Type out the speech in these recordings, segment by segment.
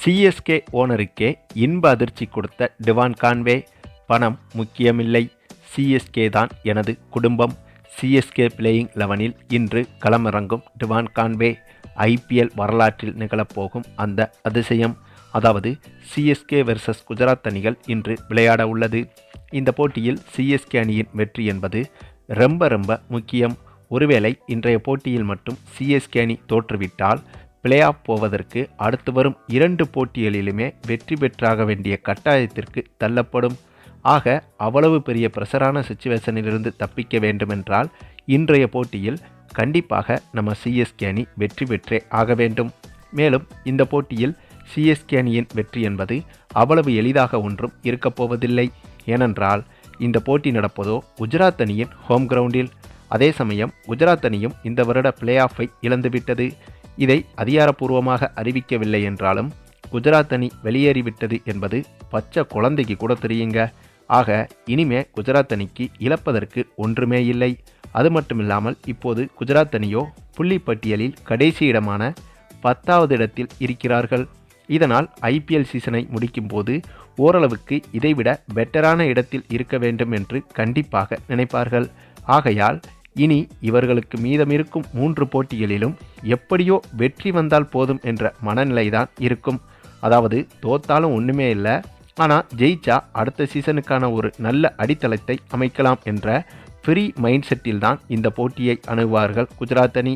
CSK ஓனருக்கே இன்ப அதிர்ச்சி கொடுத்த டிவான் கான்வே பணம் முக்கியமில்லை. சிஎஸ்கே தான் எனது குடும்பம். சிஎஸ்கே பிளேயிங் லெவனில் இன்று களமிறங்கும் டிவான் கான்வே. ஐபிஎல் வரலாற்றில் நிகழப்போகும் அந்த அதிசயம். அதாவது சிஎஸ்கே வெர்சஸ் குஜராத் அணிகள் இன்று விளையாட உள்ளது. இந்த போட்டியில் சிஎஸ்கே அணியின் வெற்றி என்பது ரொம்ப ரொம்ப முக்கியம். ஒருவேளை இன்றைய போட்டியில் மட்டும் சிஎஸ்கே அணி தோற்றுவிட்டால் பிளே ஆஃப் போவதற்கு அடுத்து வரும் இரண்டு போட்டிகளிலுமே வெற்றி பெற்றாக வேண்டிய கட்டாயத்திற்கு தள்ளப்படும். ஆக அவ்வளவு பெரிய ப்ரெஷரான சுச்சுவேஷனிலிருந்து தப்பிக்க வேண்டுமென்றால் இன்றைய போட்டியில் கண்டிப்பாக நம்ம சிஎஸ்கே அணி வெற்றி பெற்றே ஆக வேண்டும். மேலும் இந்த போட்டியில் சிஎஸ்கே அணியின் வெற்றி என்பது அவ்வளவு எளிதாக ஒன்றும் இருக்கப் போவதில்லை. ஏனென்றால் இந்த போட்டி நடப்பதோ குஜராத் அணியின் ஹோம் கிரவுண்டில் அதே சமயம் குஜராத் அணியும் இந்த வருட பிளே ஆஃபை இழந்துவிட்டது. இதை அதிகாரப்பூர்வமாக அறிவிக்கவில்லை என்றாலும் குஜராத் அணி வெளியேறிவிட்டது என்பது பச்சை குழந்தைக்கு கூட தெரியுங்க. ஆக இனிமே குஜராத் அணிக்கு இழப்பதற்கு ஒன்றுமே இல்லை. அது மட்டுமில்லாமல் இப்போது குஜராத் அணியோ புள்ளி பட்டியலில் கடைசி இடமான பத்தாவது இடத்தில் இருக்கிறார்கள். இதனால் ஐபிஎல் சீசனை முடிக்கும்போது ஓரளவுக்கு இதைவிட பெட்டரான இடத்தில் இருக்க வேண்டும் என்று கண்டிப்பாக நினைப்பார்கள். ஆகையால் இனி இவர்களுக்கு மீதமிருக்கும் மூன்று போட்டிகளிலும் எப்படியோ வெற்றி வந்தால் போதும் என்ற மனநிலைதான் இருக்கும். அதாவது தோத்தாலும் ஒன்றுமே இல்லை. ஆனால் ஜெயிச்சா அடுத்த சீசனுக்கான ஒரு நல்ல அடித்தளத்தை அமைக்கலாம் என்ற ஃப்ரீ மைண்ட் செட்டில் தான் இந்த போட்டியை அணுகுவார்கள் குஜராத் அணி.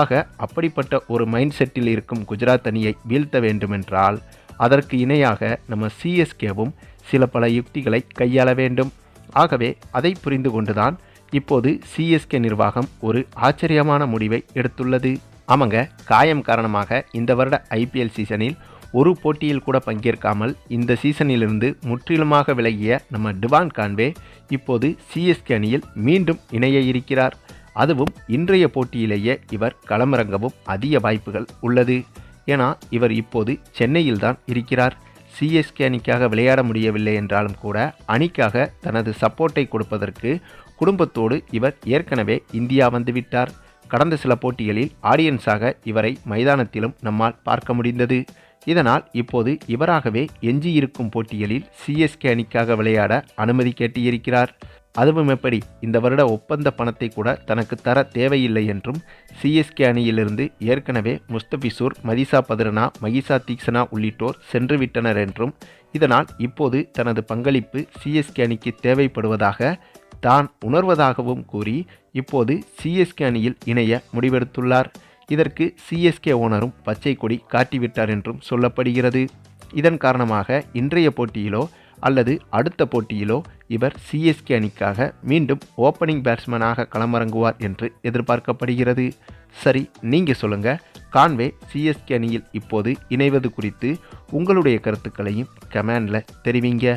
ஆக அப்படிப்பட்ட ஒரு மைண்ட் செட்டில் இருக்கும் குஜராத் அணியை வீழ்த்த வேண்டுமென்றால் அதற்கு இணையாக நம்ம சிஎஸ்கேவும் சில பல யுக்திகளை கையாள வேண்டும். ஆகவே அதை புரிந்து கொண்டுதான் இப்போது சிஎஸ்கே நிர்வாகம் ஒரு ஆச்சரியமான முடிவை எடுத்துள்ளது. ஆமாங்க காயம் காரணமாக இந்த வருட ஐபிஎல் சீசனில் ஒரு போட்டியில் கூட பங்கேற்காமல் இந்த சீசனிலிருந்து முற்றிலுமாக விலகிய நம்ம டிவான் கான்வே இப்போது சிஎஸ்கே அணியில் மீண்டும் இணைய இருக்கிறார். அதுவும் இன்றைய போட்டியிலேயே இவர் களமிறங்கவும் அதிக வாய்ப்புகள் உள்ளது. ஏன்னா இவர் இப்போது சென்னையில்தான் இருக்கிறார். சிஎஸ்கே அணிக்காக விளையாட முடியவில்லை என்றாலும் கூட அணிக்காக தனது சப்போர்ட்டை கொடுப்பதற்கு குடும்பத்தோடு இவர் ஏற்கனவே இந்தியா வந்துவிட்டார். கடந்த சில போட்டிகளில் ஆடியன்ஸாக இவரை மைதானத்திலும் நம்மால் பார்க்க முடிந்தது. இதனால் இப்போது இவராகவே எஞ்சியிருக்கும் போட்டிகளில் சிஎஸ்கே அணிக்காக விளையாட அனுமதி கேட்டியிருக்கிறார் அதுவும் எப்படி? இந்த வருட ஒப்பந்த பணத்தை கூட தனக்கு தர தேவையில்லை என்றும் சிஎஸ்கே அணியிலிருந்து ஏற்கனவே முஸ்தபிசூர் மதிசா பதுரனா மகிசா தீக்ஷனா உள்ளிட்டோர் சென்றுவிட்டனர் என்றும் இதனால் இப்போது தனது பங்களிப்பு சிஎஸ்கே அணிக்கு தேவைப்படுவதாக தான் உணர்வதாகவும் கூறி இப்போது சிஎஸ்கே அணியில் இணைய முடிவெடுத்துள்ளார். இதற்கு சிஎஸ்கே ஓனரும் பச்சை கொடி காட்டிவிட்டார் என்றும் சொல்லப்படுகிறது. இதன் காரணமாக இன்றைய போட்டியிலோ அல்லது அடுத்த போட்டியிலோ இவர் சிஎஸ்கே அணிக்காக மீண்டும் ஓப்பனிங் பேட்ஸ்மேனாக களமிறங்குவார் என்று எதிர்பார்க்கப்படுகிறது. சரி நீங்கள் சொல்லுங்கள் கான்வே சிஎஸ்கே அணியில் இப்போது இணைவது குறித்து உங்களுடைய கருத்துக்களையும் கமெண்டில் தெரிவிங்க.